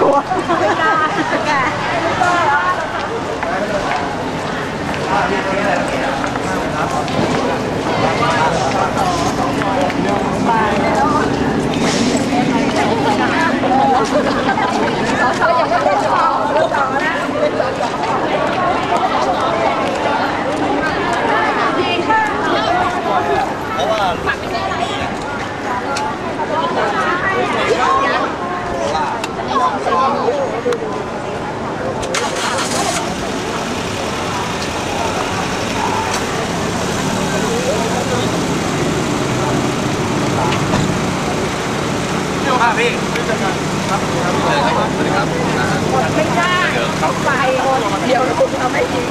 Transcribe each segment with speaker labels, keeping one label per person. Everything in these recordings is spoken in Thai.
Speaker 1: กลัว
Speaker 2: ไม่กล้าแก
Speaker 3: เพราะว่า
Speaker 4: มาพี่
Speaker 2: ไม่ได้ไปเดี๋ยวลูก เราไม่ดี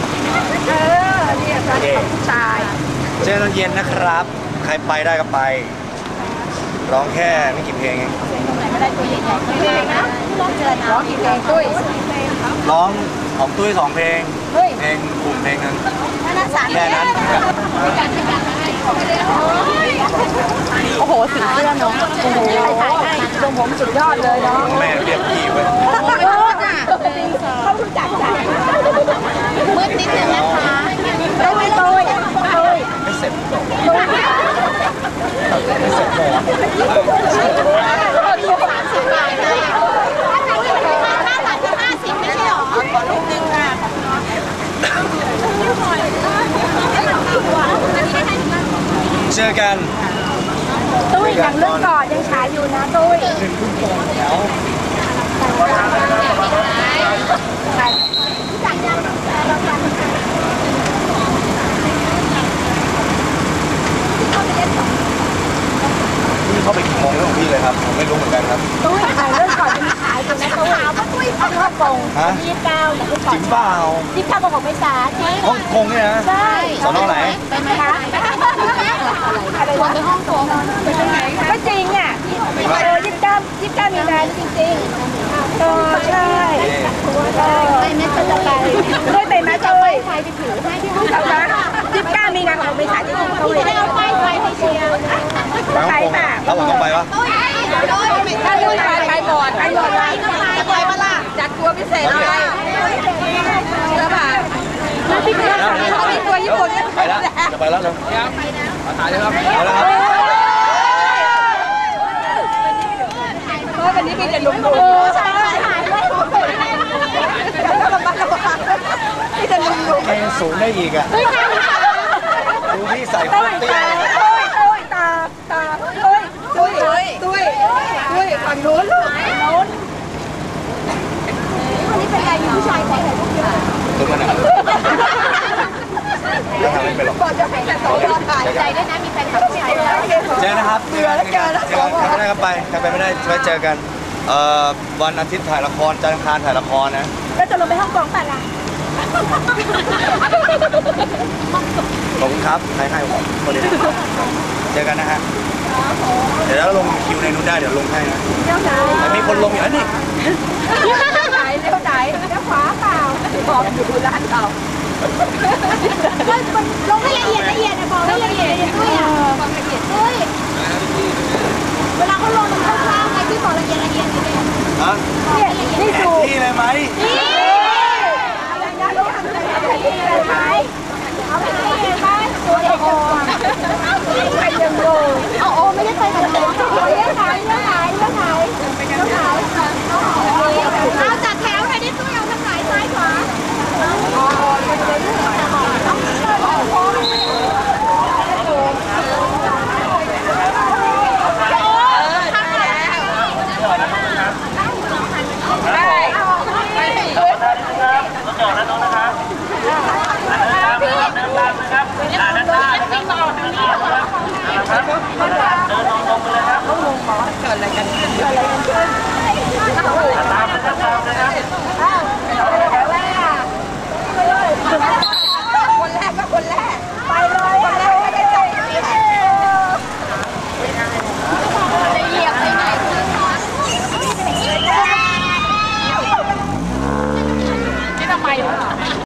Speaker 2: เออเนี่ยตอนนี้ของผู้ชาย
Speaker 3: เจอตอนเย็นนะครับ ใครไปได้ก็ไป ร้องแค่ไม่กี่เพลงเอง
Speaker 2: เพลงนะร้องเจอนะร้องกี่เพลงตุ้ย
Speaker 3: ร้องของตุ้ยสองเพลง
Speaker 2: เฮ้ย
Speaker 3: เพลงกลุ่มเพลงหนึง
Speaker 2: นั่นสาร
Speaker 3: แค่นั้น
Speaker 2: โอ้โหสีเสื้อน้องโอ้โหถ่ายให้ทรงผมสุดยอดเลยเนาะ
Speaker 3: แม่เรียกพี่ไว้
Speaker 2: เขารู้จักจ่ายมืดนิดนึงนะคะตุ้ยตุ้ยตุ้ย
Speaker 3: ไม่เสร็จ
Speaker 2: ตุ้ย
Speaker 3: ไม่เสร็จหมด
Speaker 2: สามสิบบาทเลยห้าบาทกับห้าสิบไม่ใช่หรอขอลูกนึงค่ะ
Speaker 3: เจอกัน
Speaker 2: ตุ้ยยังเลือกก่อนยังฉายอยู่นะตุ้ย
Speaker 3: แล้ว พี่เข้าไปกี่โมงแล้วของพี่เลย ครับผมไม่รู้เหมือนกันครับ
Speaker 2: ตุ้ยฉายเลือกก่อนยังฉายอยู่นะตุ้ยขาวก็ตุ้ยของฮ่องกง
Speaker 3: ฮะ
Speaker 2: ยี่สิบเก้าอย่าเพิ่งก่อน
Speaker 3: จริงเปล่า
Speaker 2: ยี่สิบเก้าของไม่ช้าจริง
Speaker 3: ฮ่องกงเนี่ยนะ
Speaker 2: ใช่
Speaker 3: สอนอไหน
Speaker 2: ไปไหมคะอะไรวะไปฮ่องกงไปตรงไหนคะก็จริงอะเออยี่สิบเก้ายี่สิบเก้ามีนาจริงๆเออใช่ไปไม่เคยจะไปด้วยไปไหมตุ้ยไฟไปถือให้ที่ห้องกงนะยี่สิบเก้ามีนาของไม่ช้าจริงๆตุ้ยจะได้เอาป้าย ไฟไปเชียร์
Speaker 3: ไปฮ่องกงอะแล้วผมต้องไปปะ
Speaker 2: ถ้าลูกไปไปก่อนไปก่อนไปจะไปมาล่ะจัดตัวพิเศษเลยเชื่อป่ะพี่เขาเขามีตัวญี่ปุ่น
Speaker 3: ไปแล้วจะไปแล้วเร็ว
Speaker 4: มาถ่ายเลยครับ
Speaker 3: ไปแล้วครับ
Speaker 2: เพราะวันนี้พี่จะลุกดูใช่ถ่ายไว้พี่จะลุกดู
Speaker 3: ใครยังสูงได้อีกอะ ดูพี่ใส่โค
Speaker 2: ตุ้
Speaker 3: ต
Speaker 2: ย
Speaker 3: รเตี้ย
Speaker 2: ตาตุ้ยตุ้ยตาตาตุ้ยตุ้ยตุ้ยตุ้ยตุ้ยฝั่งนู้นลูกฝั่งนู้นวันนี้เป็นไงมีผู้ชายขอถ่ายรูปเยอะ
Speaker 3: ตัวมันอะแล้วทำไม่เป็นหรอก
Speaker 2: ก่อนจะให้แต่สองคนถ่ายใจด้วยนะมีแฟนคลับผู้ชายแล้ว
Speaker 3: เจอนะครับเจอกันเจอกันใครไปได้ก็ไปใครไปไม่ได้ไว้เจอกันเอ่อวันอาทิตย์ถ่ายละครจันทร์อังคารถ่ายละครนะ
Speaker 2: ก็จะลงไปห้องกงแต่ละ
Speaker 3: ขอบคุณครับใครให้ผมคนเดียวเจอกันนะฮะเดี๋ยวเราลงคิวในนู้นได้เดี๋ยวลงให้นะ
Speaker 2: เลี้ยวไหน
Speaker 3: แต่มีคนลงอยู่แล้วนี่
Speaker 2: เลี้ยวไหนเลี้ยวไหนเลี้ยวขวาเปล่าบอกอยู่ร้านเก่ามันลงให้ละเอียดละเอียดนะบอกให้ละเอียดด้วยอะบอกละเอียดด้วยเวลาเขาลงมันคร่าวๆไงที่บอกละเอียดละเอียดเลย
Speaker 3: ฮะ
Speaker 2: เนี่ยนี่
Speaker 3: แผน
Speaker 2: ดู
Speaker 3: ที่เลยไหม
Speaker 2: นี่อะไรนะลูกทำอะไร อะไรไหมเอาไปละเอียดไหมตัวเอกโอใครยังโง่เอาโอไม่ได้ไปกับโอเลี้ยงไหนเลี้ยงไหนเลี้ยงไหนเลี้ยงไหนเอาจัดแถวหน่อยดิตู้เอาทางไหนซ้ายขวา อ้ามตามนะครับ